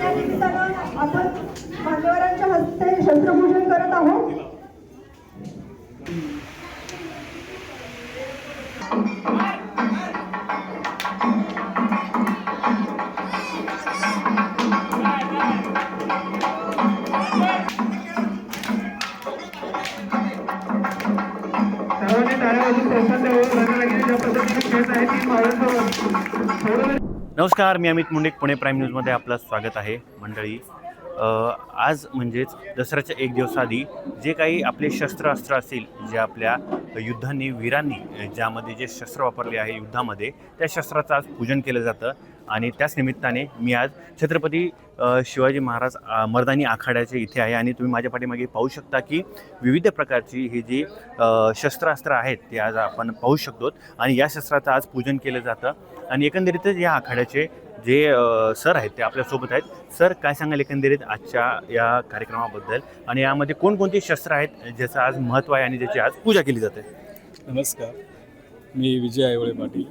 या निमित्तानं आपण मान्यवरांच्या हस्ते शस्त्रपूजन करत आहोत सर्वांनी टाळ्या प्रोत्साहन द्यावं ज्या पद्धतीने खेळत आहे ती मावळतो थोडं नमस्कार मी अमित मुंडेक पुणे प्राईम न्यूजमध्ये आपलं स्वागत आहे मंडळी. आज म्हणजेच दसऱ्याच्या एक दिवस आधी जे काही आपले शस्त्रास्त्र असतील जे आपल्या युद्धांनी वीरांनी ज्यामध्ये जे शस्त्र वापरले आहे युद्धामध्ये त्या शस्त्राचं आज पूजन केलं जातं. आणि त्याच निमित्ताने मी आज छत्रपती शिवाजी महाराज मर्दानी आखाड्याचे इथे आहे. आणि तुम्ही माझ्या पाठीमागे पाहू शकता की विविध प्रकारची ही जी शस्त्रास्त्र आहेत ते आज आपण पाहू शकतो आणि या शस्त्राचं आज पूजन केलं जातं. आणि एकंदरीतच या आखाड्याचे जे सर आहेत ते आपल्यासोबत आहेत. सर काय सांगाल एकंदरीत आजच्या या कार्यक्रमाबद्दल? आणि यामध्ये कोणकोणती शस्त्र आहेत ज्याचं आज महत्त्व आहे आणि ज्याची आज पूजा केली जाते? नमस्कार. मी विजय आयवळे पाटील.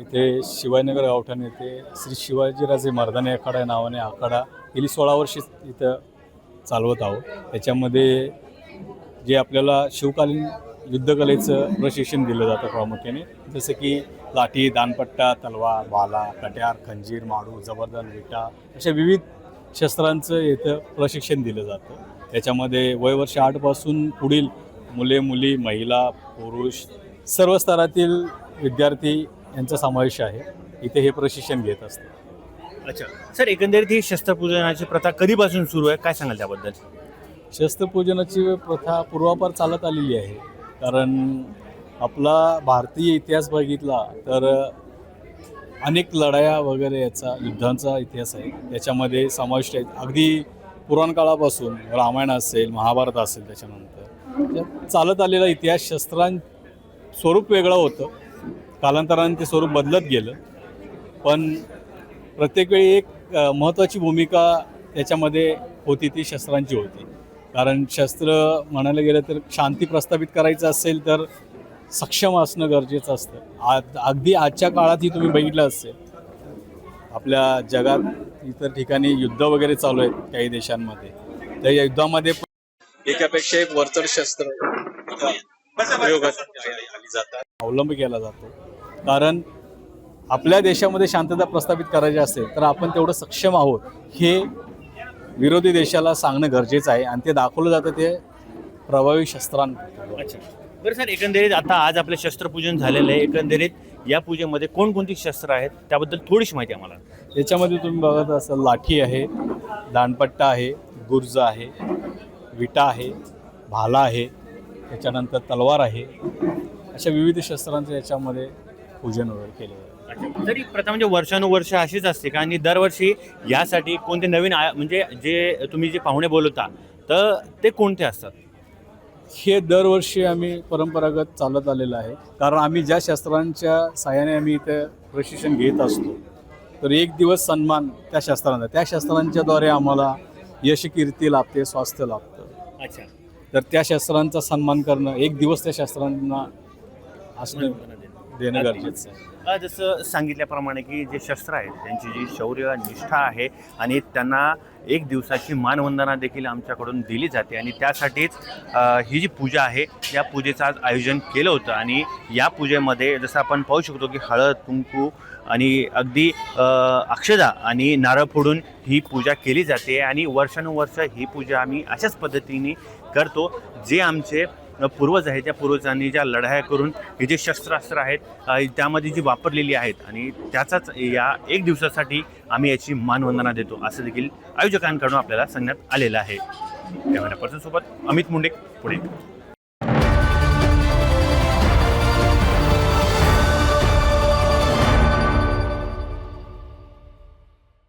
इथे शिवाजीनगर गावठाण येथे श्री शिवाजीराजे मर्दाने आखाडा या नावाने आखाडा गेली सोळा वर्षे इथं चालवत आहोत. त्याच्यामध्ये जे आपल्याला शिवकालीन युद्धकलेचं प्रशिक्षण दिलं जातं प्रामुख्याने. जसं की लाठी दानपट्टा तलवार भाला कट्यार खंजीर माडू जबरदन विटा अशा विविध शस्त्रांचं इथं प्रशिक्षण दिलं जातं. त्याच्यामध्ये वयवर्ष आठपासून पुढील मुले मुली महिला पुरुष सर्व स्तरातील विद्यार्थी यांचा समावेश आहे. इथे हे प्रशिक्षण घेत असतात. अच्छा. सर एकंदरीत ही शस्त्रपूजनाची प्रथा कधीपासून सुरू आहे? काय सांगाल त्याबद्दल? शस्त्रपूजनाची प्रथा पूर्वापार चालत आलेली आहे. कारण आपला भारतीय इतिहास बघितला तर अनेक लढाया वगैरे याचा युद्धांचा इतिहास आहे. त्याच्यामध्ये समाविष्ट आहेत. अगदी पुराण काळापासून रामायण असेल महाभारत असेल त्याच्यानंतर. म्हणजे चालत आलेला इतिहास शस्त्रां स्वरूप वेगळं होतं. कालांतराने ते स्वरूप बदलत गेलं. पण प्रत्येक वेळी एक महत्त्वाची भूमिका त्याच्यामध्ये होती ती शस्त्रांची होती. कारण शस्त्र म्हणायला गेलं तर शांती प्रस्थापित करायचं असेल तर सक्षम असणं गरजेचं असतं. आज अगदी आजच्या काळातही तुम्ही बघितलं असेल. आपल्या जगात इतर ठिकाणी युद्ध वगैरे चालू आहेत काही देशांमध्ये. त्या युद्धामध्ये पण एकापेक्षा एक वरचढ शस्त्र जातात. अवलंब केला जातो. कारण आपल्या देशामध्ये शांतता प्रस्थापित करायची असेल तर आपण तेवढं सक्षम आहोत. हे विरोधी देशाला सांगणं गरजेचं आहे आणि ते दाखवलं जातं ते प्रभावी शस्त्रांना अच्छा. बरं सर एकंदरीत आता आज आपलं शस्त्रपूजन झालेलं आहे. एकंदरीत या पूजेमध्ये कोणकोणती शस्त्र आहेत? त्याबद्दल थोडीशी माहिती आम्हाला. याच्यामध्ये तुम्ही बघत असाल लाठी आहे दांडपट्टा आहे गुर्ज आहे विटा आहे भाला आहे त्याच्यानंतर तलवार आहे. अशा विविध शस्त्रांचं याच्यामध्ये पूजन वगैरे केलं जातं अच्छा. तरी प्रथा म्हणजे वर्षानुवर्ष अशीच असते का आणि दरवर्षी यासाठी कोणते नवीन आय- म्हणजे जे तुम्ही जे पाहुणे बोलवता तर ते कोणते असतात? हे दरवर्षी आम्ही परंपरागत चालत आलेलं आहे. कारण आम्ही ज्या शस्त्रांच्या साहाय्याने आम्ही इथे प्रशिक्षण घेत असतो तर एक दिवस सन्मान त्या शस्त्रांचा त्या शस्त्रांच्याद्वारे आम्हाला यश कीर्ती लाभते स्वास्थ्य लाभतं. अच्छा. तर त्या शस्त्रांचा सन्मान करणं एक दिवस त्या शस्त्रांना असणं देणं गरजेचं आहे. अ, जसं सांगितल्याप्रमाणे की जे शस्त्र आहेत त्यांची जी शौर्य निष्ठा आहे आणि त्यांना एक दिवसाची मानवंदना देखील आमच्याकडून दिली जाते आणि त्यासाठीच अ, ही जी पूजा आहे या पूजेचं आज आयोजन केलं होतं आणि या पूजेमध्ये जसं आपण पाहू शकतो की हळद कुंकू आणि अगदी अ, अक्षदा आणि नारळ फोडून ही पूजा केली जाते आणि वर्षानुवर्ष ही पूजा आम्ही अशाच पद्धतीने करतो जे आमचे पूर्वज आहेत त्या पूर्वजांनी ज्या लढाया करून हे जे शस्त्रास्त्र आहेत त्यामध्ये जी वापरलेली आहेत आणि त्याचाच या एक दिवसासाठी आम्ही याची मानवंदना देतो. असं देखील आयोजकांकडून आपल्याला सांगण्यात आलेलं आहे. कॅमेरा पर्सनसोबत अमित मुंडे पुणे